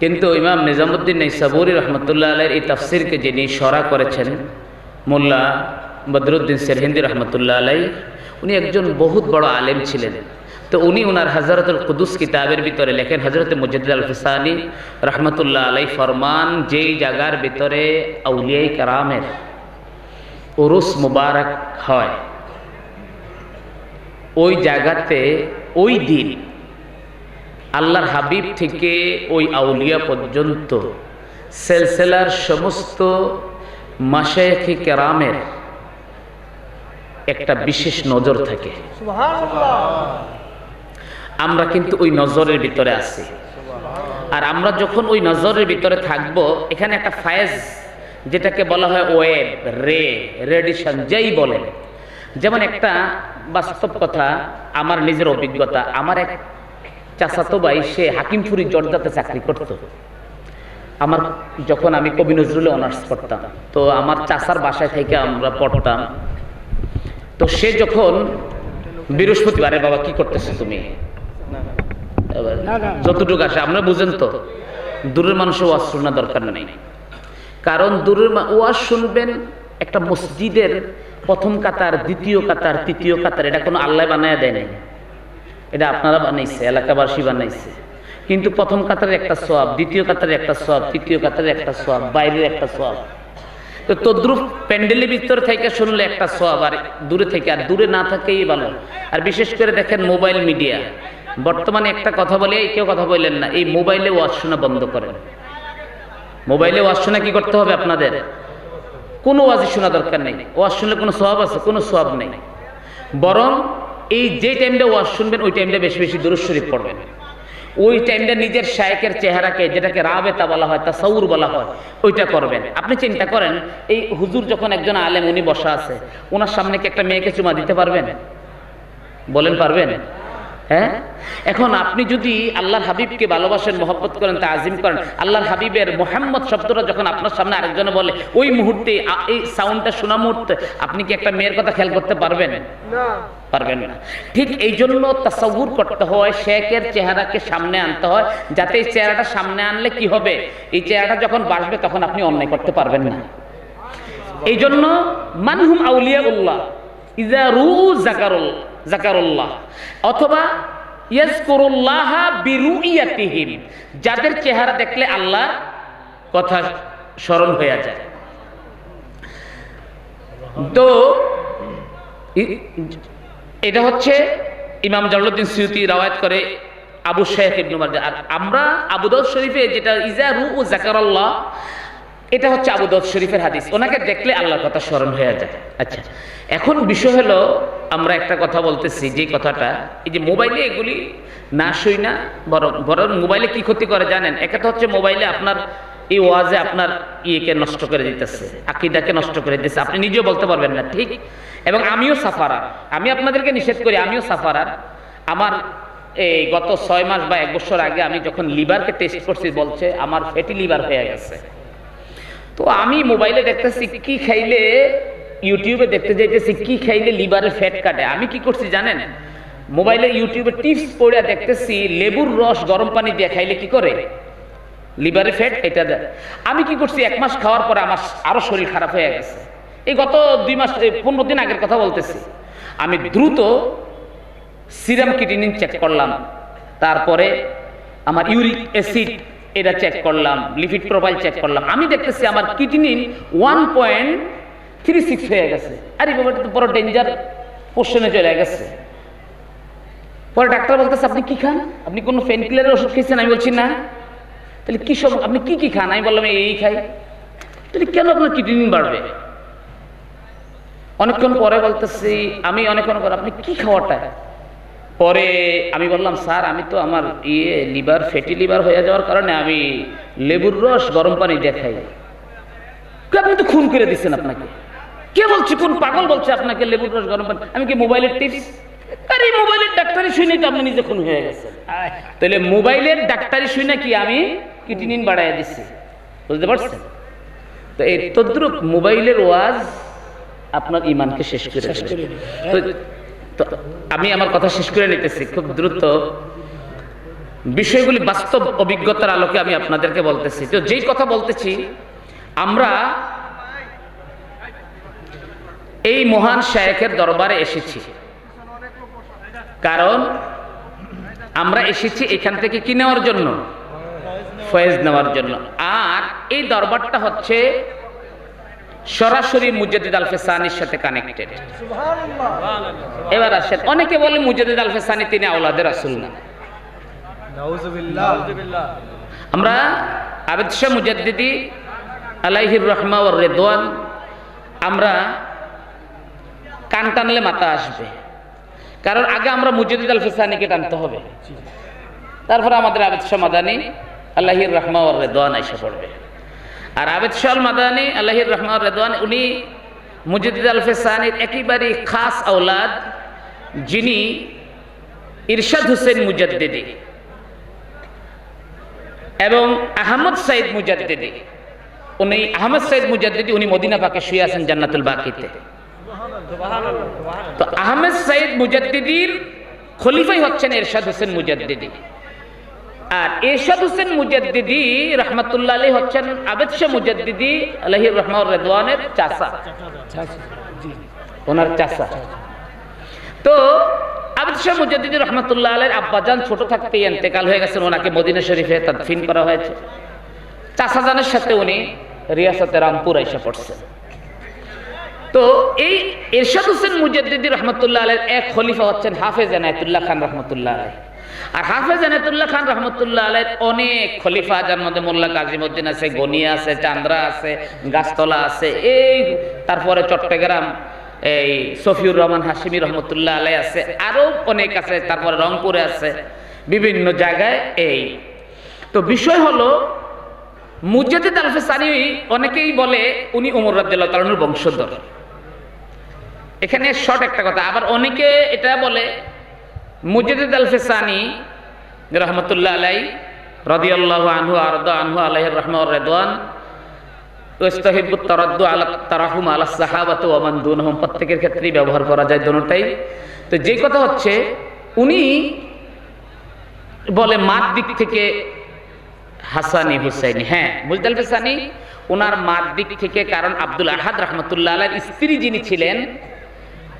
কিন্তু ইমাম নিজামুদ্দিন সাবুরি রহমতুল্লাহ আলের এই তাফসিরকে যিনি সরা করেছেন, মোল্লা বদরুদ্দিন সেরহিন্দি রহমতুল্লাহ আলাই উনি একজন বহুত বড় আলেম ছিলেন। তো উনি ওনার হজরতুল কুদুস কিতাবের ভিতরে লেখেন, হজরত মুজিদুল আল ফিসানি রহমতুল্লাহ আলাই ফরমান, যেই জায়গার ভিতরে আউলিয়াই কারামের উরুস মুবারক হয়, ওই জায়গাতে ওই দিন আল্লাহর হাবিব থেকে ওই আউলিয়া পর্যন্ত সেলসেলার সমস্ত মাসায়খি কেরামের একটা বিশেষ নজর থাকে। আমরা কিন্তু ওই নজরের ভিতরে আছি। আর আমরা যখন ওই নজরের ভিতরে থাকব এখানে একটা ফায়েজ যেটাকে বলা হয় ওয়েব রে রেডিশন যেই বলেন। যেমন একটা বাস্তব কথা আমার নিজের অভিজ্ঞতা আমার এক চাচাতো ভাই সে হাকিমপুরি জর্দাতে চাকরি করত। আমার যখন আমি কবি নজরুলে অনার্স করতাম তো আমার চাচার বাসায় থেকে আমরা পড়তাম। তো সে যখন বৃহস্পতিবারে বাবা কি করতেছে তুমি? যতটুকু আসে আপনারা বুঝেন তো। দূরের মানুষের ওয়াজ শোনা দরকার নেই। কারণ দূরের ওয়াজ শুনবেন একটা মসজিদের প্রথম কাতার দ্বিতীয় কাতার তৃতীয় কাতার এটা কোনো আল্লাহ বানায় দেয় নাই। এটা আপনারা বানাইছে, এলাকাবাসী বানাইছে। কিন্তু প্রথম কাতারে একটা সোয়াব দ্বিতীয় কাতারে একটা সোয়াব তৃতীয় কাতারে একটা সোয়াব বাইরের একটা সোয়াব তো তদ্রুপ প্যান্ডেলের ভিতর থেকে শুনলে একটা সোয়াব আর দূরে থেকে, আর দূরে না থাকেই ভালো। আর বিশেষ করে দেখেন মোবাইল মিডিয়া। বর্তমানে একটা কথা বলে কেউ কথা বললেন না, এই মোবাইলে ওয়াজ শোনা বন্ধ করেন। মোবাইলে ওয়াজ শোনা কি করতে হবে আপনাদের? কোনো ওয়াজই শোনা দরকার নেই। ওয়াজ শুনলে কোনো সব আছে, কোনো সব নেই। বরং এই যে টাইমটা ওয়াজ শুনবেন, ওই টাইমটা বেশি বেশি দূর শরীফ পড়বেন। ওই টাইমটা নিজের শায়কের চেহারাকে, যেটাকে রাবেতা বলা হয় তা সৌর বলা হয়, ওইটা করবেন। আপনি চিন্তা করেন, এই হুজুর যখন একজন আলেম, উনি বসা আছে ওনার সামনে কি একটা মেয়েকে চুমা দিতে পারবেন? বলেন পারবেন? হ্যাঁ? এখন আপনি যদি আল্লাহর হাবিবকে ভালোবাসেন মহব্বত করেন তা আজিম করেন আল্লাহর হাবিবের মোহাম্মদ শব্দটা যখন আপনার সামনে আরেকজনে বলে ওই মুহূর্তে এই সাউন্ডটা শোনা মুহূর্তে আপনি কি একটা মেয়ের কথা খেয়াল করতে পারবেন? পারবেন না। ঠিক এই জন্য তাসাউর করতে হয় শেখের চেহারাকে সামনে আনতে হয় যাতে এই চেহারাটা সামনে আনলে কি হবে? এই চেহারাটা যখন বাসবে তখন আপনি অন্যায় করতে পারবেন না। এই জন্য মানহুম আউলিয়া উল্লাহ ইজা রু জাকারুল জাকারুল্লাহ অথবা ইয়াজকুরুল্লাহ বিরুইয়াতিহিম, যাদের চেহারা দেখলে আল্লাহ কথা স্মরণ হয়ে যায়। তো এটা হচ্ছে ইমাম জালালউদ্দিন সিউতি রাওয়ায়াত করে আবু শেখ ইবনু আর আমরা আবু দাউদ শরীফে যেটা ইজা রু ও জাকারাল্লাহ এটা হচ্ছে আবু দাউদ শরীফের হাদিস। ওনাকে দেখলে আল্লাহর কথা স্মরণ হয়ে যায়। আচ্ছা এখন বিষয় হলো, আমরা একটা কথা বলতেছি, যে কথাটা, এই যে মোবাইলে এগুলি না শুই না, বরং বরং মোবাইলে কি ক্ষতি করে জানেন? একটা হচ্ছে মোবাইলে আপনার এই ওয়াজে আপনার ইয়েকে নষ্ট করে দিতেছে, আকিদাকে নষ্ট করে দিতেছে। আপনি নিজেও বলতে পারবেন না, ঠিক? এবং আমিও সাফারার আমি আপনাদেরকে নিষেধ করি, আমিও সাফারার আমার এই গত ছয় মাস বা এক বছর আগে আমি যখন লিভারকে টেস্ট করছি, বলছে, আমার ফ্যাটি লিভার হয়ে গেছে। তো আমি মোবাইলে দেখতেছি কি খাইলে ইউটিউবে দেখতে যাইতেছি কি খাইলে লিভারের ফ্যাট কাটে। আমি কি করছি জানেন? মোবাইলে ইউটিউবে টিপস পড়ে দেখতেছি, লেবুর রস গরম পানি দিয়ে খাইলে কি করে? লিভারের ফ্যাট এটা দেয়। আমি কি করছি, এক মাস খাওয়ার পরে আমার আরও শরীর খারাপ হয়ে গেছে। এই গত দুই মাস পনেরো দিন আগের কথা বলতেছি। আমি দ্রুত সিরাম কিটিনিন চেক করলাম। তারপরে আমার ইউরিক অ্যাসিড এটা চেক করলাম লিপিড প্রোফাইল চেক করলাম। আমি দেখতেছি আমার কিডনিন ওয়ান পয়েন্ট থ্রি সিক্স হয়ে গেছে। আরে বাবা এটা তো বড় ডেঞ্জার পোর্শনে চলে গেছে। পরে ডাক্তার বলতেছে, আপনি কি খান? আপনি কোনো পেন কিলারের ওষুধ খেয়েছেন? আমি বলছি, না। তাহলে কি সব আপনি কি কি খান? আমি বললাম এই খাই। তাহলে কেন আপনার কিডনি বাড়বে? অনেকক্ষণ পরে বলতেছি, আমি অনেকক্ষণ পরে, আপনি কি খাওয়াটা? পরে আমি বললাম স্যার আমি তো আমার ইয়ে লিভার ফ্যাটি লিভার হয়ে যাওয়ার কারণে আমি লেবুর রস গরম পানি দেখাই। আপনি তো খুন করে দিচ্ছেন আপনাকে। কে বলছে কোন পাগল বলছে আপনাকে লেবুর রস গরম পানি? আমি কি মোবাইলের টিপস? আরে মোবাইলের ডাক্তারি শুনে তো আপনি নিজে খুন হয়ে গেছেন। তাহলে মোবাইলের ডাক্তারি শুনে কি আমি কিটিনিন বাড়াইয়া দিচ্ছি বুঝতে পারছেন? তো এই তদ্রুপ মোবাইলের ওয়াজ আপনার ইমানকে শেষ করে তো আমি আমার কথা শেষ করে নিতেছি। খুব দ্রুত বিষয়গুলি বাস্তব অভিজ্ঞতার আলোকে আমি আপনাদেরকে বলতেছি। তো যেই কথা বলতেছি, আমরা এই মহান শায়েখের দরবারে এসেছি। কারণ আমরা এসেছি এখান থেকে কি নেওয়ার জন্য? ফয়েজ নেওয়ার জন্য। আর এই দরবারটা হচ্ছে সরাসরি মুজাদ্দিদ আল ফেসানির সাথে কানেক্টেড এবার আসেন অনেকে বলে মুজাদ্দিদ আল ফেসানি তিনি আওলাদের রাসূল না। আমরা আবেদ শাহ মুজাদ্দিদি আলাইহির রহমা ও রেদওয়ান আমরা কান টানলে মাথা আসবে। কারণ আগে আমরা মুজাদ্দিদ আল ফেসানিকে টানতে হবে। তারপরে আমাদের আবেদ শাহ মাদানি আল্লাহির রহমা ও রেদওয়ান এসে পড়বে। আর আবেদ শাহ আল মাদানি আল্লাহির রহমান ও রেদওয়ান, উনি মুজাদ্দিদ আল ফেসানির একেবারেই খাস আওলাদ, যিনি ইরশাদ হুসেন মুজাদ্দিদি এবং আহমদ সাইদ মুজাদ্দিদি। উনি, আহমদ সাইদ মুজাদ্দিদি, উনি মদিনা পাকে শুয়ে আছেন জান্নাতুল বাকিতে। তো আহমেদ সাইদ মুজাদ্দিদির খলিফাই হচ্ছেন এরশাদ হোসেন মুজাদ্দিদি। আর এরশাদ হোসেন মুজাদ্দিদি রহমতুল্লাহ আলী হচ্ছেন আবেদ শাহ মুজাদ্দিদি আলহির রহমান রেদওয়ানের চাষা ওনার চাষা তো আবেদ শাহ মুজাদ্দিদি রহমতুল্লাহ আলের আব্বাজান ছোট থাকতেই এন্তেকাল হয়ে গেছেন ওনাকে মদিনা শরীফে তাদফিন করা হয়েছে। চাষাজানের সাথে উনি রিয়াসতে রামপুর এসে পড়ছেন। তো এই এরশাদ হোসেন মুজাদ্দিদি রহমতুল্লাহ আলের এক খলিফা হচ্ছেন হাফেজ এনায়তুল্লাহ খান রহমতুল্লাহ আলাই আর হাফেজ এনায়তুল্লাহ খান রহমতুল্লাহ আলের অনেক খলিফা, যার মধ্যে মোল্লা কাজিমুদ্দিন আছে গনিয়া আছে, চান্দ্রা আছে, গাছতলা আছে, এই তারপরে চট্টগ্রাম, এই সফিউর রহমান হাসিমি রহমতুল্লাহ আলাই আছে আরও অনেক আছে, তারপরে রংপুরে আছে, বিভিন্ন জায়গায় এই। তো বিষয় হলো, মুজাদ্দিদ আলফে সানি অনেকেই বলে উনি উমর রাজ্জাল্লাহ তালনুর বংশধর। এখানে শর্ট একটা কথা, আবার অনেকে এটা বলে মুজাদ্দিদ আলফে সানি রহমতুল্লাহ আলাই রদিয়াল্লাহ আনহু আরদ আনহু আলাহ রহমান রেদওয়ান ওয়াস্তাহিবুত তারাদ্দু আলা তারাহুম আলা সাহাবাত ওয়া মান দুনহুম প্রত্যেকের ক্ষেত্রেই ব্যবহার করা যায় দোনোটাই তো যে কথা হচ্ছে, উনি বলে মার দিক থেকে হাসানি হুসাইনি। হ্যাঁ মুজদাল ফেসানি ওনার মার দিক থেকে কারণ আব্দুল আহাদ রহমতুল্লাহ আলার স্ত্রী যিনি ছিলেন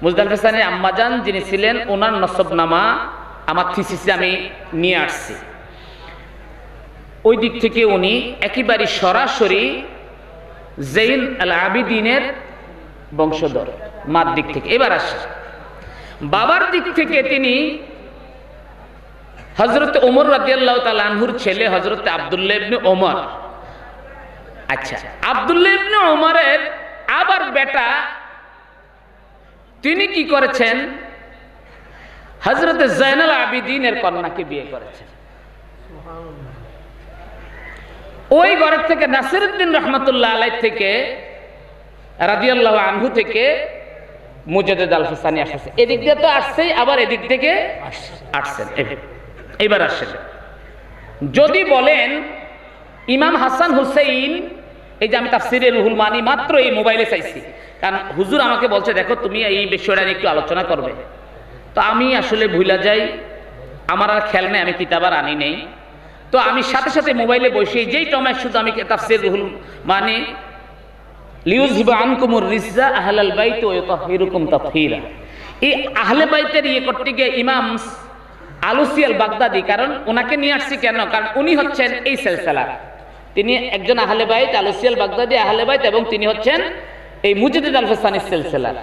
মুজদাল ফেসানির আম্মাজান যিনি ছিলেন ওনার নসবনামা আমার থিসিসে আমি নিয়ে আসছি। ওই দিক থেকে উনি একেবারে সরাসরি জৈন আল আবিদিনের বংশধর, মার দিক থেকে। এবার আসে। বাবার দিক থেকে তিনি হজরত ওমর রাদিয়াল্লাহ তাআলা আনহুর ছেলে হজরত আব্দুল্লাহ ইবনে ওমর। আচ্ছা আব্দুল্লাহ ইবনে ওমরের আবার বেটা তিনি কি করেছেন? হজরত জয়নাল আবিদিনের কন্যাকে বিয়ে করেছেন। ওই ঘরের থেকে নাসিরুদ্দিন রহমতুল্লাহ আলাই থেকে, রাদিয়াল্লাহ আনহু থেকে মুজাদ্দিদ আল হুসানি আসছে। এদিক দিয়ে তো আসছেই, আবার এদিক থেকে আসছেন। এবার আসেন যদি বলেন, ইমাম হাসান হুসেইন, এই যে আমি তাফসিরে রুহুল মানি মাত্র এই মোবাইলে চাইছি কারণ হুজুর আমাকে বলছে, দেখো, তুমি এই বিষয়টা নিয়ে একটু আলোচনা করবে। তো আমি আসলে ভুলা যাই, আমার আর খেয়াল নেই, আমি কিতাবার আনি নেই। তো আমি সাথে সাথে মোবাইলে বসে যেই টমায় শুধু আমি তাফসির রুহুল মানে লিউজ হিবা আনকুমুর রিজা আহলাল বাইত ও তাহিরুকুম তাফহিরা। এই আহলে বাইতের ইয়ে করতে গিয়ে ইমাম আলুসিয়াল বাগদাদি, কারণ ওনাকে নিয়ে আসছি কেন? কারণ উনি হচ্ছেন এই সেলসেলার। তিনি একজন আহলে বাইত, আলুসিয়াল বাগদাদি, আহলে বাইত, এবং তিনি হচ্ছেন এই মুজিদুদ আল ফেসানি সেলসেলার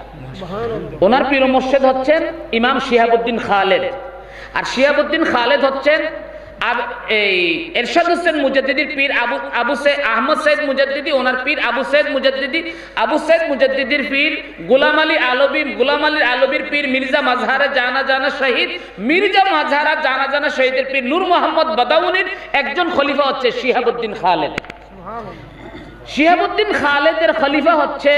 ওনার পীর মোর্শেদ হচ্ছেন ইমাম শিহাবুদ্দিন খালেদ। আর শিহাবুদ্দিন খালেদ হচ্ছেন এই এরশাদ হোসেন মুজাদ্দিদির পীর আবু আবু সে আহমদ সৈয়দ মুজাদ্দিদি ওনার পীর আবু সৈয়দ মুজাদ্দিদি আবু সৈয়দ মুজাদ্দিদির পীর গোলাম আলী আলবী গোলাম আলী আলবীর পীর মির্জা মাজহারা জানা জানা শহীদ মির্জা মাজহারা জানা জানা শহীদের পীর নূর মোহাম্মদ বাদাউনির একজন খলিফা হচ্ছে শিহাবুদ্দিন খালেদ। শিহাবুদ্দিন খালেদের খলিফা হচ্ছে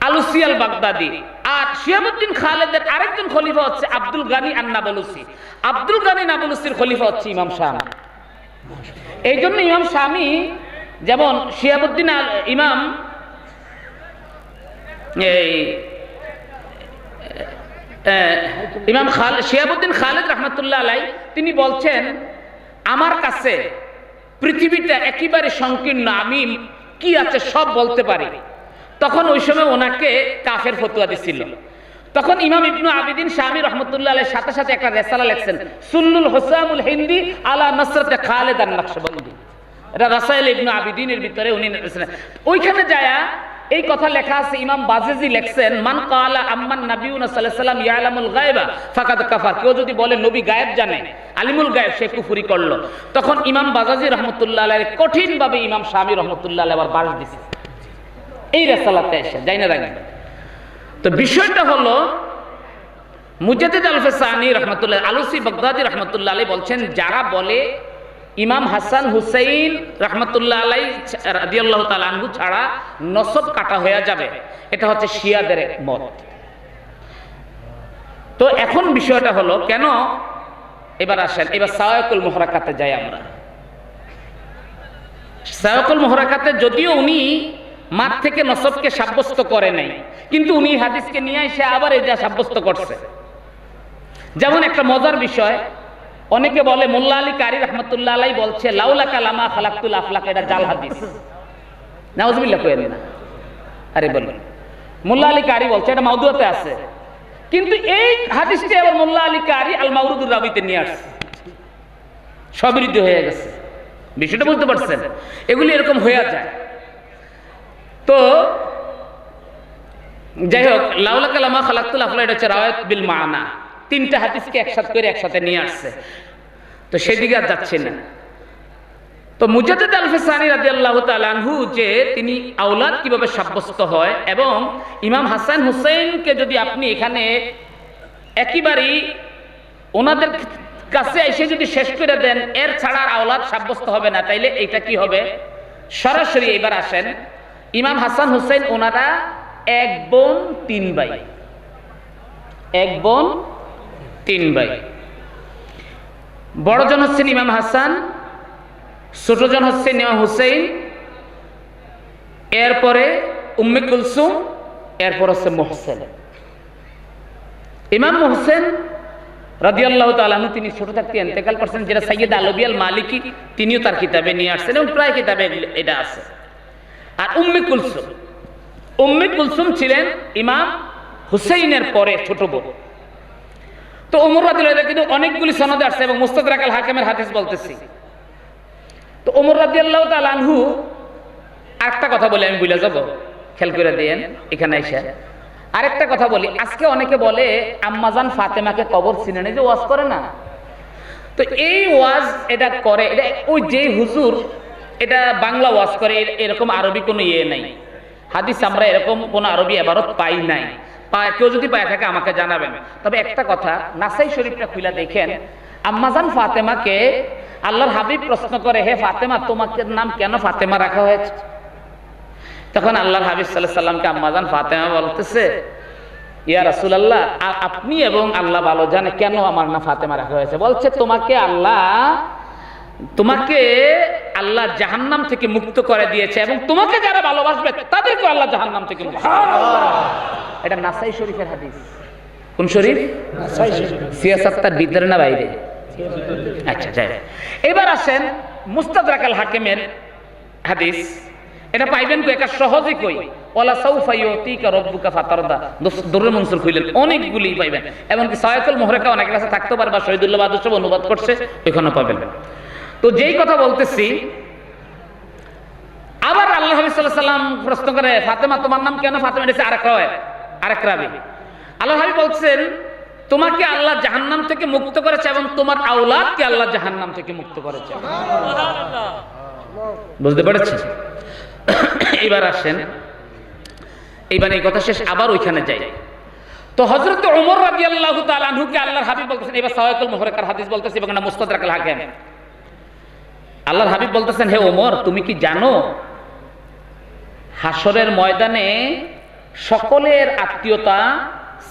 আলুসিয়াল বাগদাদি। আর শিহাবুদ্দিন খালেদের আরেকজন খলিফা হচ্ছে আব্দুল গানি আর নাবলুসি আব্দুল গানি নাবলুসির খলিফা হচ্ছে ইমাম শাহ এই জন্য ইমাম স্বামী যেমন শিহাবুদ্দিন আল- ইমাম, এই ইমাম খাল শিয়াবুদ্দিন খালেদ রহমতুল্লাহ আলাই তিনি বলছেন, আমার কাছে পৃথিবীটা একেবারে সংকীর্ণ আমি কি আছে সব বলতে পারি। তখন ওই সময় ওনাকে কাফের ফতুয়া দিছিল। তখন ইমাম ইবনু আবিদিন স্বামী রহমতুল্লাহ আলের সাথে সাথে একটা রেসালা লেখছেন সুল্লুল হোসামুল হিন্দি আলা নসরতে খালেদ আর নকশবন্দি। এটা রাসাইল ইবনু আবিদিনের ভিতরে উনি ওইখানে যায়া এই কথা লেখা আছে, ইমাম বাজেজি লেখছেন, মান কালা আম্মান নাবিউনা আলাইহি সাল্লাম ইয়ালামুল গায়বা ফাকাদ কাফার। কেউ যদি বলে, নবী গায়েব জানে, আলিমুল গায়েব, সে কুফরি করল। তখন ইমাম বাজাজি রহমতুল্লাহ কঠিন ভাবে ইমাম স্বামী রহমতুল্লাহ আলাইহি আবার বাস দিছে। এই রেসালাতে এসে যাই না রাখবেন তো বিষয়টা হলো, মুজাদ্দিদ আল ফেসানি রহমতুল্লাহ, আলুসি বগদাদি রহমতুল্লাহ আলাই বলছেন, যারা বলে ইমাম হাসান হুসাইন রহমতুল্লাহ আলাই রাদিয়াল্লাহু তাআলা আনহু ছাড়া নসব কাটা হয়ে যাবে। এটা হচ্ছে শিয়াদের মত। তো এখন বিষয়টা হলো, কেন? এবার আসেন, এবার সায়াকুল মোহরাকাতে যাই আমরা। সায়াকুল মোহরাকাতে যদিও উনি মাঠ থেকে নসবকে সাব্যস্ত করে নাই, কিন্তু উনি হাদিসকে নিয়ে এসে আবার এটা সাব্যস্ত করছে। যেমন একটা মজার বিষয় অনেকে বলে মোল্লা আলী কারি রহমতুল্লাহ আলাই বলছে, লাউলা কালামা খালাকুল আফলাক, এটা জাল হাদিস। নাউজবিল্লা কয়েন না। আরে বলুন মোল্লা আলী কারি বলছে, এটা মাউদুয়াতে আছে। কিন্তু এই হাদিসটি আবার মোল্লা আলী কারি আল মাউরুদুর রাবিতে নিয়ে আসছে। সবিরুদ্ধ হয়ে গেছে। বিষয়টা বুঝতে পারছেন? এগুলি এরকম হয়ে যায়। তো যাই হোক, লাউলা কালামা খালাকুল আফলা এটা হচ্ছে রাওয়াত বিল মানা। তিনটা হাদিসকে একসাথে করে একসাথে নিয়ে আসছে। তো সেদিকে আর যাচ্ছে না। তো মুজাদ্দিদ আল ফিসানি রাদিয়াল্লাহু তাআলা আনহু যে তিনি আওলাদ কীভাবে সাব্যস্ত হয় এবং ইমাম হাসান হুসাইনকে যদি আপনি এখানে একেবারেই ওনাদের কাছে এসে যদি শেষ করে দেন, এর ছাড়া আওলাদ সাব্যস্ত হবে না। তাইলে এটা কি হবে? সরাসরি এবার আসেন। ইমাম হাসান হুসাইন ওনারা এক বোন, তিন ভাই। এক বোন তিন ভাই। বড়জন হচ্ছেন ইমাম হাসান ছোটজন হচ্ছেন ইমাম হুসেইন, এরপরে উম্মে কুলসুম, এরপর হচ্ছে মোহসেন। ইমাম মোহসেন রাদিয়াল্লাহ তালাহু তিনি ছোট থাকতে এন্তেকাল করছেন, যেটা সাইয়দ আলবিয়াল মালিকি তিনিও তার কিতাবে নিয়ে আসছেন এবং প্রায় কিতাবে এটা আছে। আর উম্মে কুলসুম উম্মে কুলসুম ছিলেন ইমাম হুসেইনের পরে ছোট বোন। তো ওমর রাদিয়াল্লাহু কিন্তু অনেকগুলি সনদে আসছে এবং মুস্তাদরাক আল হাকিমের হাদিস বলতেছি। তো ওমর রাদিয়াল্লাহু তাআলা আনহু আরেকটা কথা বলে, আমি বুঝলে যাব। খেয়াল করে দিয়েন এখানে এসে। আরেকটা কথা বলি, আজকে অনেকে বলে আম্মাজান ফাতেমাকে কবর চিনে যে ওয়াজ করে না। তো এই ওয়াজ এটা করে, এটা ওই যে হুজুর, এটা বাংলা ওয়াজ করে এরকম আরবি কোনো ইয়ে নাই। হাদিস আমরা এরকম কোনো আরবি এবারত পাই নাই। পায়, কেউ যদি পায় থাকে আমাকে জানাবেন। তবে একটা কথা, নাসাই শরীফটা খুলে দেখেন, আম্মাজান ফাতেমাকে আল্লাহর হাবিব প্রশ্ন করে, হে ফাতেমা, তোমাকে নাম কেন ফাতেমা রাখা হয়েছে? তখন আল্লাহর হাবিব সাল্লাহ সাল্লামকে আম্মাজান ফাতেমা বলতেছে, ইয়া রাসুল আল্লাহ আপনি এবং আল্লাহ ভালো জানে কেন আমার নাম ফাতেমা রাখা হয়েছে? বলছে, তোমাকে আল্লাহ তোমাকে আল্লাহ জাহান্নাম থেকে মুক্ত করে দিয়েছে এবং তোমাকে যারা ভালোবাসবে তাদেরকে আল্লাহ জাহান্নাম থেকে মুক্ত এটা নাসাই শরীফের হাদিস। কোন শরীফ? সিয়াসাত্তার ভিতরে না বাইরে? আচ্ছা যাই এবার আসেন হাকিমের হাদিস। এটা পাইবেন কই? এটা সহজে কই? ওয়ালা সাউফা ইউতিকা রাব্বুকা ফাতারদা। দুররে মনসুর কইলেন অনেকগুলি পাইবেন। এমনকি সায়াতুল মুহরাকা অনেক কাছে থাকতে পারে বা শহীদুল্লাহ বাদুর অনুবাদ করছে ওইখানে পাবেন। তো যেই কথা বলতেছি আবার আল্লাহ হাবিসাল্লাম সাল্লাম প্রশ্ন করে ফাতেমা তোমার নাম কেন ফাতেমা? এটা আরেক রায় আরেক রাবি। আল্লাহ হাবিব বলছেন তোমাকে আল্লাহ জাহান্নাম থেকে মুক্ত করেছে এবং তোমার আওলাদকে আল্লাহ জাহান্নাম থেকে মুক্ত করেছে। বুঝতে পেরেছি এবার আসেন এইবার এই কথা শেষ আবার ওইখানে যাই। তো হজরত ওমর রাজি আল্লাহ আনহুকে আল্লাহর হাবিব বলতেছেন এবার সাহায়কুল মোহরেকার হাদিস বলতেছে এবং মুস্তাদ হাকেম। আল্লাহর হাবিব বলতেছেন, হে ওমর, তুমি কি জানো হাসরের ময়দানে সকলের আত্মীয়তা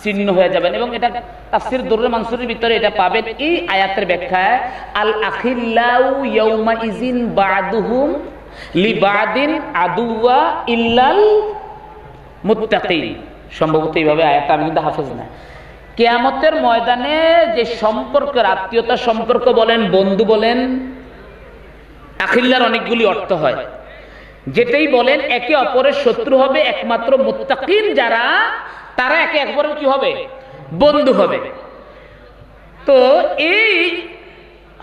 ছিন্ন হয়ে যাবেন? এবং এটা তাফসির দুররে মানসুরের ভিতরে এটা পাবেন এই আয়াতের ব্যাখ্যায়, আল আখিল্লাউ ইয়াউমা ইজিন বাদুহুম লিবাদিন আদুয়া ইল্লাল মুত্তাকিন। সম্ভবত এইভাবে আয়াতটা আমি কিন্তু হাফেজ না। কেয়ামতের ময়দানে যে সম্পর্কের আত্মীয়তা সম্পর্ক বলেন, বন্ধু বলেন আখিল্লার অনেকগুলি অর্থ হয়। যেটাই বলেন একে অপরের শত্রু হবে একমাত্র মুত্তাকিন যারা তারা একে অপরের কি হবে? বন্ধু হবে। তো এই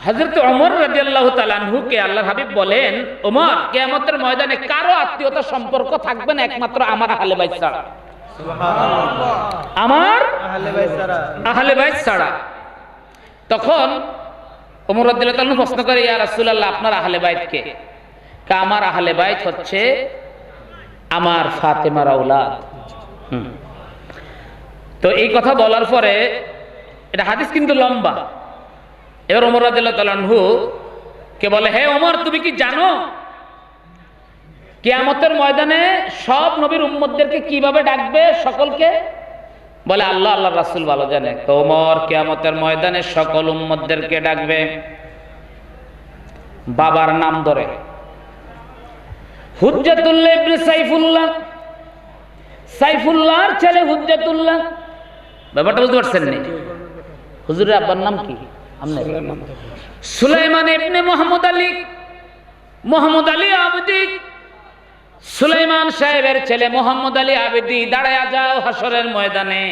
হজরত অমর রাজি আল্লাহ তালানহুকে আল্লাহ হাবিব বলেন ওমর কেয়ামতের ময়দানে কারও আত্মীয়তা সম্পর্ক থাকবে না একমাত্র আমার আহলে বাইত ছাড়া। আমার আহলে বাইত ছাড়া। তখন ওমর তাআলা প্রশ্ন করে, ইয়া রাসূলুল্লাহ, আপনার আহলে বাইত কে? কা, আমার আহলে বাইত হচ্ছে আমার ফাতেমার আওলাদ। হুম। তো এই কথা বলার পরে, এটা হাদিস কিন্তু লম্বা। এবার ওমর আনহু কে বলে, হে ওমর, তুমি কি জানো কিয়ামতের ময়দানে সব নবীর উম্মতদেরকে কীভাবে ডাকবে সকলকে? বলে আল্লাহ আল্লাহ রাসুল ভালো জানে। তো ওমর কিয়ামতের ময়দানে সকল উম্মতদেরকে ডাকবে বাবার নাম ধরে। হুজ্জাতুল্লাহ ইবনে সাইফুল্লাহ সাইফুল্লাহর ছেলে হুজ্জাতুল্লাহ। ব্যাপারটা বুঝতে পারছেন নি? হুজুরের আব্বার নাম কি? সুলাইমান ইবনে মোহাম্মদ আলী মোহাম্মদ আলী আবদি। সুলাইমান সাহেবের ছেলে মোহাম্মদ আলী আবেদি, দাঁড়ায় যাও হাসরের ময়দানে।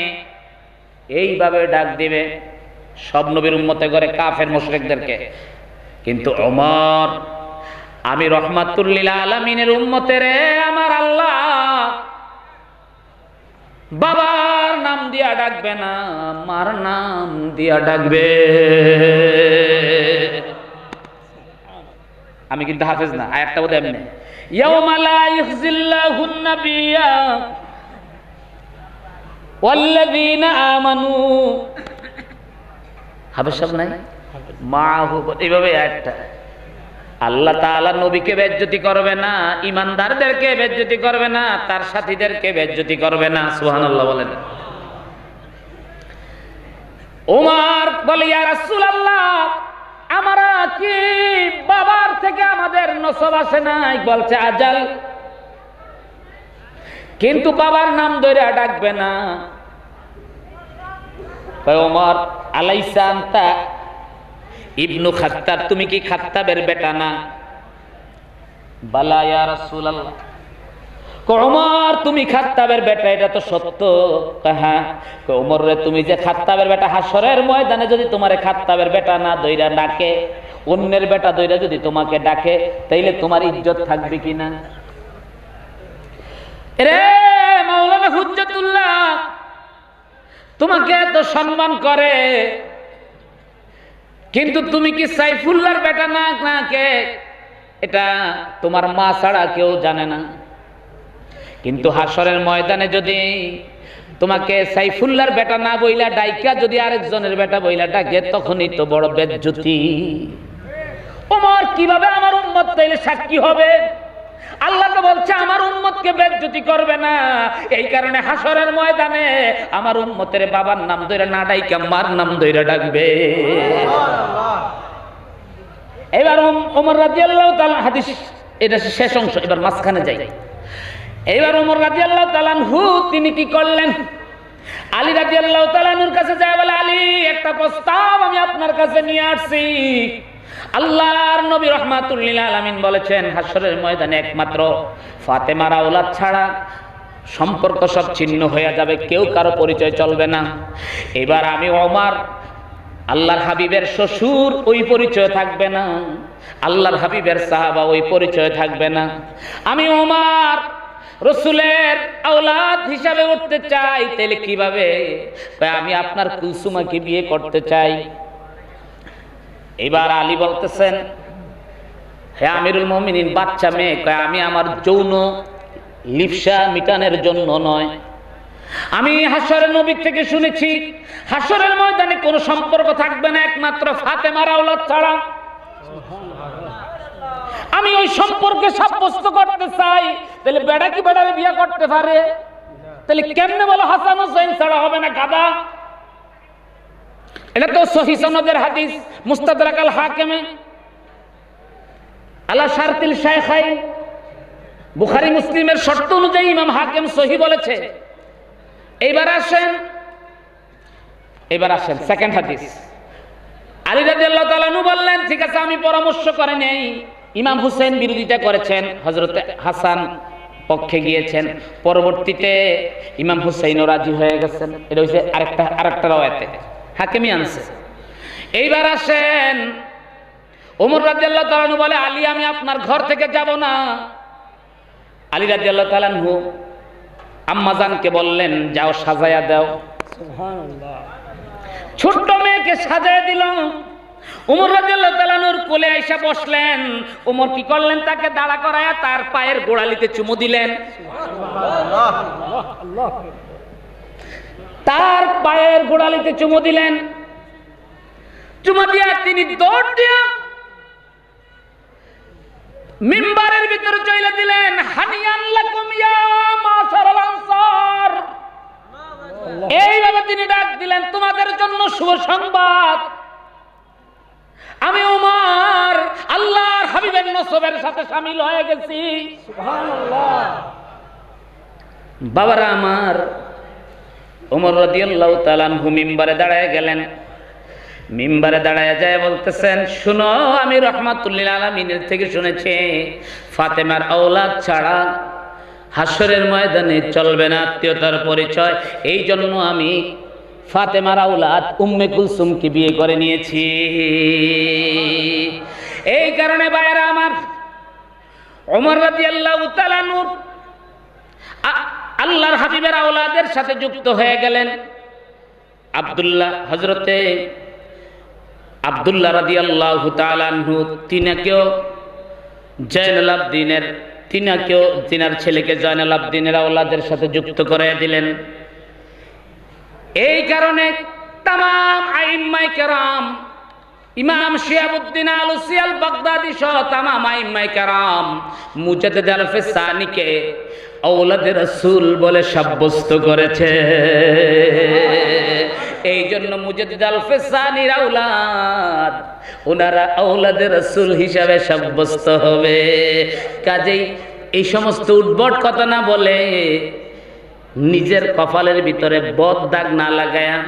এইভাবে ডাক দিবে সব নবীর উম্মতে করে কাফের মুশরিকদেরকে। কিন্তু ওমর, আমি রহমাতুল্লিল আলমিনের উম্মতে রে, আমার আল্লাহ বাবার নাম দিয়া ডাকবে না, মার নাম দিয়া ডাকবে। আমি কিন্তু হাফেজ না, আয়াতটা বোধ এমনি। ইয়াউমা ইখজিল্লাহুন নাবিয়্যা ওয়াল্লাযীনা আমানু। হাফেজ সাহেব নাই? মাহু, এইভাবে আয়াতটা। আল্লাহ তাআলা নবীকে বেজ্জতি করবে না ইমানদারদেরকে বেজ্জতি করবে না, তার সাথীদেরকে বেজ্জতি করবে না, সুবহানাল্লাহ বলেন। ওমর বলে, ইয়া রাসূলুল্লাহ আমরা কি বাবার থেকে আমাদের নসব আসে নাই? বলছে আজাল। কিন্তু বাবার নাম ধরে ডাকবে না। ওমর আলাইসা আনতা? ইবনু খাত্তাব, তুমি কি খাত্তাবের বেটা না? বালা ইয়া রাসূলুল্লাহ। ওমর, তুমি খাত্তাবের বেটা, এটা তো সত্য। হ্যাঁ। কয়, ওমর রে, তুমি যে খাত্তাবের বেটা, হাসরের ময়দানে যদি তোমারে খাত্তাবের বেটা না দইরা ডাকে, অন্যের বেটা দইরা যদি তোমাকে ডাকে, তাইলে তোমার ইজ্জত থাকবে কিনা রে মাওলানা হুজ্জাতুল্লাহ, তোমাকে এত সম্মান করে, কিন্তু তুমি কি সাইফুল্লাহর বেটা না না, কে? এটা তোমার মা ছাড়া কেউ জানে না। কিন্তু হাসরের ময়দানে যদি তোমাকে সাইফুল্লার বেটা না বইলা ডাইকা যদি আরেকজনের বেটা বইলা ডাকে তখনই তো বড় বেজ্জতি। ওমর কীভাবে আমার উম্মত তাইলে সাক্ষী হবে? আল্লাহ তো বলছে আমার উম্মতকে বেজ্জতি করবে না। এই কারণে হাসরের ময়দানে আমার উম্মতের বাবার নাম ধরে না ডাইকা মার নাম ধরে ডাকবে। এবার ওম- ওমর রাদিয়াল্লাহু তাআলা হাদিস এটা শেষ অংশ এবার মাঝখানে যাই। এইবার ওমর রাদিয়াল্লাহু তাআলা হু তিনি কি করলেন? আলী রাদিয়াল্লাহু তালানুর কাছে যায়, বলে, আলী, একটা প্রস্তাব আমি আপনার কাছে নিয়ে আসছি। আল্লাহর নবী রহমাতুল্লিল আলামিন বলেছেন হাসরের ময়দানে একমাত্র ফাতেমার আওলাদ ছাড়া সম্পর্ক সব ছিন্ন হয়ে যাবে, কেউ কারও পরিচয় চলবে না। এবার আমি ওমার, আল্লাহর হাবিবের শ্বশুর, ওই পরিচয় থাকবে না। আল্লাহর হাবিবের সাহাবা, ওই পরিচয় থাকবে না। আমি ওমার রসুলের আওলাদ হিসাবে উঠতে চাই তাহলে কীভাবে? আমি আপনার কুলসুমাকে বিয়ে করতে চাই। এবার আলী বলতেছেন হে আমিরুল মমিনিন বাচ্চা মেয়ে কয়, আমি আমার যৌন লিপসা মিটানের জন্য নয়। আমি হাসরের নবী থেকে শুনেছি হাসরের ময়দানে কোনো সম্পর্ক থাকবে না একমাত্র ফাতেমার আওলাদ ছাড়া। আমি ওই সম্পর্কে সাব্যস্ত করতে চাই। তাহলে বেড়া কি বেড়ারে বিয়ে করতে পারে? তাহলে কেমনে বলো হাসান হোসেন ছাড়া হবে না গাদা? এটা তো সহি সনদের হাদিস, মুস্তাদরাক আল হাকিমে। আলা শারতিল শাইখাইন। বুখারী মুসলিমের শর্ত অনুযায়ী ইমাম হাকিম সহি বলেছে। এইবার আসেন। এবার আসেন সেকেন্ড হাদিস। আলী রাদিয়াল্লাহু তাআলা বললেন, ঠিক আছে, আমি পরামর্শ করে নেই। ইমাম হুসেন বিরোধিতা করেছেন হজরত হাসান পক্ষে গিয়েছেন। পরবর্তীতে ইমাম হুসাইনও রাজি হয়ে গেছেন। এটা হচ্ছে আরেকটা আরেকটা রাওয়াতে হাকিমি আনছে। এইবার আসেন ওমর রাদিয়াল্লাহু তাআলা নু বলে আলী আমি আপনার ঘর থেকে যাব না। আলী রাদিয়াল্লাহু তাআলা নু আম্মাজানকে বললেন যাও সাজায়া দাও। ছোট্ট মেয়েকে সাজায় দিল উমর রাদিয়াল্লাহু তাআলার কোলে আইসা বসলেন। উমর কি করলেন? তাকে দাঁড়া করায়া তার পায়ের গোড়ালিতে চুমু দিলেন। তার পায়ের গোড়ালিতে চুমু দিলেন। চুমু দিয়া তিনি দৌড় দিয়া মিম্বারের ভিতরে চলে দিলেন। হানিয়ান এইভাবে তিনি ডাক দিলেন, তোমাদের জন্য শুভ সংবাদ। আমি উমার, আল্লাহর হাবিবের নসবের সাথে সামিল হয়ে গেছি। বাবারা আমার ওমর রাদিয়াল্লাহু তাআলা আনহু মিম্বারে দাঁড়ায় গেলেন। মিম্বারে দাঁড়ায় যায় বলতেছেন, শুনো, আমি রহমাতুল্লিল আলমিনের থেকে শুনেছি, ফাতেমার আওলাদ ছাড়া হাসরের ময়দানে চলবে না আত্মীয়তার পরিচয়। এই জন্য আমি ফাতেমার আউলাদ উম্মে কুলসুমকে বিয়ে করে নিয়েছি। এই কারণে বাইরা আমার ওমর রাদিয়াল্লাহু তাআলা নূর আ- আল্লাহর হাবিবের আওলাদের সাথে যুক্ত হয়ে গেলেন। আব্দুল্লাহ হজরতে আব্দুল্লাহ রাদি আল্লাহ তালানহু তিনাকেও জয়নাল আবদিনের, তিনাকেও তিনার ছেলেকে জয়নাল আবদিনের আওলাদের সাথে যুক্ত করে দিলেন। এই কারণে তাম আইম্মাই কেরাম, ইমাম শিয়াবুদ্দিন আলুসি আল বাগদাদি সহ তামাম আইম্মাই কেরাম মুজাদ্দিদ আল ফিসানিকে ঔলাদে রাসূল বলে সাব্যস্ত করেছে। এই জন্য মুজাদ্দিদ আল ফিসানির আওলাদ ওনারা আওলাদে রাসূল হিসাবে সাব্যস্ত হবে। কাজেই এই সমস্ত উদ্ভট কথা না বলে নিজের কপালের ভিতরে বদ দাগ না লাগায়া,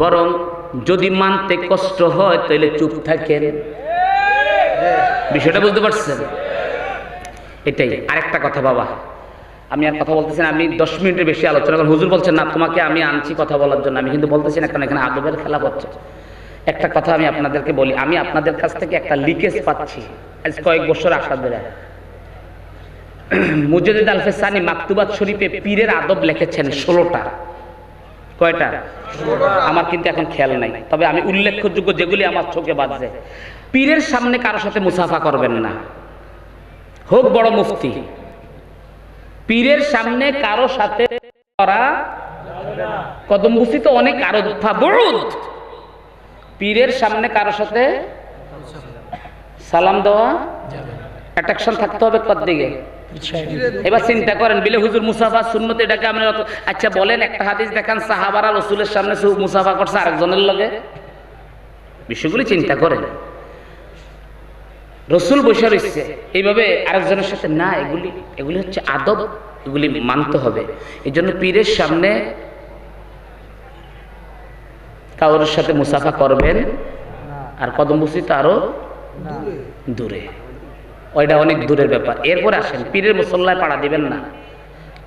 বরং যদি মানতে কষ্ট হয় তাহলে চুপ থাকেন। বিষয়টা বুঝতে পারছেন? এটাই। আরেকটা কথা বাবা, আমি আর কথা বলতেছি আমি দশ মিনিটের বেশি আলোচনা করেন হুজুর বলছেন, না, তোমাকে আমি আনছি কথা বলার জন্য। আমি কিন্তু বলতেছি না, কারণ এখানে আদবের খেলা হচ্ছে। একটা কথা আমি আপনাদেরকে বলি, আমি আপনাদের কাছ থেকে একটা লিকেজ পাচ্ছি। আজ কয়েক বছর আসা ধরে। মুজাদ্দিদ আলফে সানি মাকতুবাত শরীফে পীরের আদব লিখেছেন ষোলোটা। কয়টা? আমার কিন্তু এখন খেয়াল নাই। তবে আমি উল্লেখযোগ্য যেগুলি আমার চোখে বাজছে। পীরের সামনে কারও সাথে মুসাফা করবেন না। হোক বড় মুফতি। পীরের সামনে কারও সাথে করা কদম বুসি তো অনেক আরও পীরের সামনে কারও সাথে সালাম দেওয়া অ্যাট্রাকশন থাকতে হবে কত দিকে এবার চিন্তা করেন বিলে হুজুর মুসাফা সুন্নত এটাকে আমরা আচ্ছা বলেন একটা হাদিস দেখান সাহাবারা রসুলের সামনে মুসাফা করছে আরেকজনের লগে? বিষয়গুলি চিন্তা করেন। রসুল বসে রয়েছে এইভাবে আরেকজনের সাথে না এগুলি এগুলি হচ্ছে আদব এগুলি মানতে হবে। এই জন্য পীরের সামনে কারোর সাথে মুসাফা করবেন আর কদম বুসি তো আরও দূরে। ওইটা অনেক দূরের ব্যাপার। এরপরে আসেন, পীরের মুসল্লায় পাড়া দিবেন না।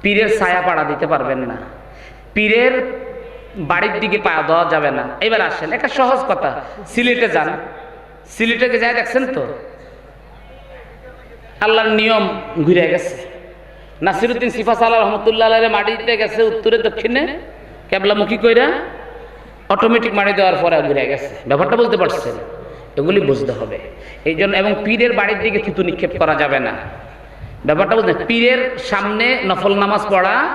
পীরের ছায়া পাড়া দিতে পারবেন না। পীরের বাড়ির দিকে পা দেওয়া যাবে না। এবার আসেন, একটা সহজ কথা, সিলেটে যান। সিলেটে যায়, দেখছেন তো? আল্লাহর নিয়ম ঘুরে গেছে। নাসিরুদ্দিন সিফা সাল্লাহ রহমতুল্লাহ মাটি দিতে গেছে উত্তরে, দক্ষিণে। ক্যাবলামুখী কইরা অটোমেটিক মাটি দেওয়ার পরে ঘুরে গেছে। ব্যাপারটা বলতে পারছেন? এগুলি বুঝতে হবে। এই জন্য এবং পীরের বাড়ির দিকে থুতু নিক্ষেপ করা যাবে না। ব্যাপারটা বুঝতে পীরের সামনে নফল নামাজ পড়া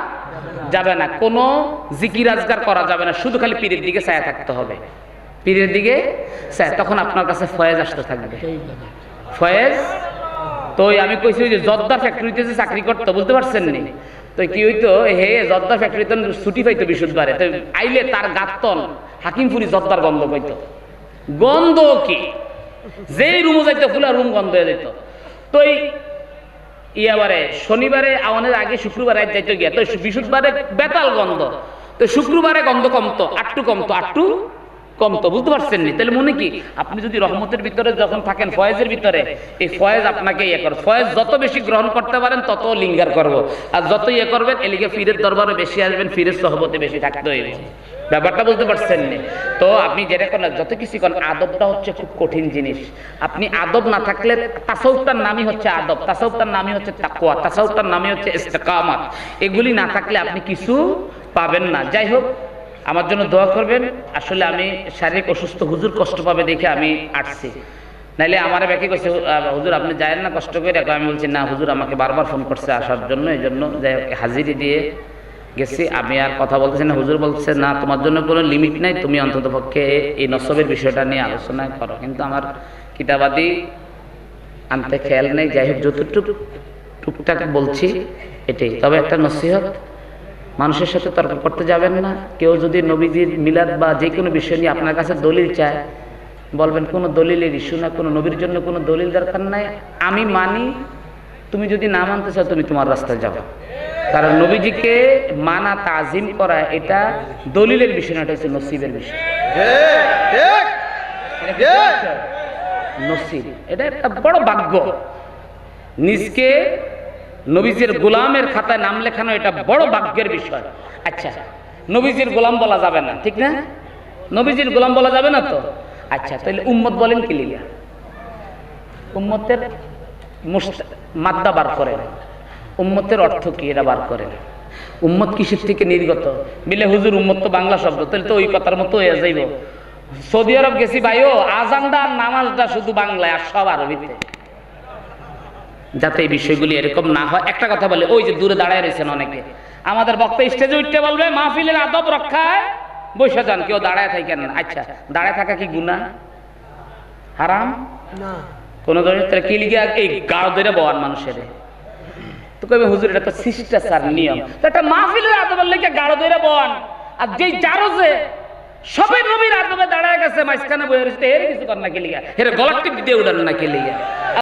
যাবে না। কোনো জিকির আজগার করা যাবে না। শুধু খালি পীরের দিকে ছায়া থাকতে হবে। পীরের দিকে ছায়া। তখন আপনার কাছে ফয়েজ আসতে থাকবে। ফয়েজ? তো আমি কইছি যে জর্দা ফ্যাক্টরিতে যে চাকরি করতো, বুঝতে পারছেন নি? তো কি হইতো? হে, জর্দা ফ্যাক্টরিতে ছুটি পাইতো বিশুদ্ধবারে। তো আইলে তার গাতন হাকিমপুরি জর্দার গন্ধ পাইতো। গন্ধ কি? যেই রুমও যাইতো, ফুলা রুম গন্ধ হয়ে যেত তো এই ইয়াবারে শনিবারে, আওয়ানের আগে শুক্রবারে যাইতে গিয়া। তো বৃহস্পতিবারে বেতাল গন্ধ। তো শুক্রবারে গন্ধ কমতো, আটটু কমতো, আটটু কমতো বুঝতে পারছেন নি? তাহলে মনে কি? আপনি যদি রহমতের ভিতরে যখন থাকেন, ফয়েজের ভিতরে, এই ফয়েজ আপনাকে ইয়ে করে ফয়েজ যত বেশি গ্রহণ করতে পারেন, তত লিঙ্গার করব। আর যত ইয়ে করবেন এলিগে ফিরের দরবারে বেশি আসবেন, ফিরের সহবতে বেশি থাকতে হইবে। ব্যাপারটা বুঝতে পারছেন নি? তো আপনি যেটা করেন, যত কিছু করেন, আদবটা হচ্ছে খুব কঠিন জিনিস। আপনি আদব না থাকলে, তাসাউফটার নামই হচ্ছে আদব, তাসাউফটার নামই হচ্ছে তাকওয়া, তাসাউফটার নামই হচ্ছে ইস্তেকামাত। এগুলি না থাকলে আপনি কিছু পাবেন না। যাই হোক আমার জন্য দোয়া করবেন আসলে আমি শারীরিক অসুস্থ হুজুর কষ্ট পাবে দেখে আমি আসছি। নাইলে আমার ব্যাকে কইছে হুজুর আপনি যায় না কষ্ট করে আমি বলছি না হুজুর আমাকে বারবার ফোন করছে আসার জন্য এই জন্য যাই হোক, হাজিরি দিয়ে গেছি। আমি আর কথা বলতেছি না। হুজুর বলছে না তোমার জন্য কোনো লিমিট নাই তুমি অন্তত পক্ষে এই নসবের বিষয়টা নিয়ে আলোচনা করো। কিন্তু আমার কিতাবাদি আনতে খেয়াল নেই। যাই হোক যতটুকু টুকটাক বলছি এটাই। তবে একটা নসিহত মানুষের সাথে তর্ক করতে যাবেন না। কেউ যদি নবীজির মিলাদ বা যে কোনো বিষয় নিয়ে আপনার কাছে দলিল চায়, বলবেন, কোনো দলিলের ইস্যু না, কোনো নবীর জন্য কোনো দলিল দরকার নাই। আমি মানি, তুমি যদি না মানতে চাও, তুমি তোমার রাস্তায় যাও। কারণ নবীজিকে মানা, তাজিম করা, এটা দলিলের বিষয় না, এটা হচ্ছে নসিবের বিষয়। নসিব, এটা একটা বড় ভাগ্য। নিজকে নবীজির গোলামের খাতায় নাম লেখানো এটা বড় ভাগ্যের বিষয়। আচ্ছা নবীজির গোলাম বলা যাবে না, ঠিক না? নবীজির গোলাম বলা যাবে না তো? আচ্ছা তাহলে উম্মত বলেন কি লিগা? উম্মতের মাদ্দা বার করেন। উম্মতের অর্থ কি এটা বার করেন। উম্মত কিসের থেকে নির্গত? মিলে হুজুর, উম্মত তো বাংলা শব্দ তাহলে তো ওই কথার মতো হয়ে যাইব। সৌদি আরব গেছি ভাইও আজানটা আর নামাজটা শুধু বাংলায় আর সব আরবিতে। যাতে এই বিষয়গুলি এরকম না হয়। একটা কথা বলে ওই যে দূরে দাঁড়ায় রয়েছেন অনেকে। আমাদের বক্তা স্টেজে উঠতে বলবে মাহফিলের আদব রক্ষায় বসে যান কেউ দাঁড়ায় থাকেন না। আচ্ছা দাঁড়ায় থাকা কি গুণা হারাম? না। কোন ধরনের কি লিগে এই গাড় ধরে বওয়ান মানুষের। তো কবে হুজুর এটা তো শিষ্টাচার নিয়ম। তো একটা মাহফিলের আদবের লেগে গাড় ধরে বওয়ান আর যেই যে সবাই নবীর আদবে দাঁড়ায় গেছে মাঝখানে বয়ে রয়েছে এর কিছু কর না কে লিগা এর গলার টিপ দিয়ে উড়ান না কে লিগা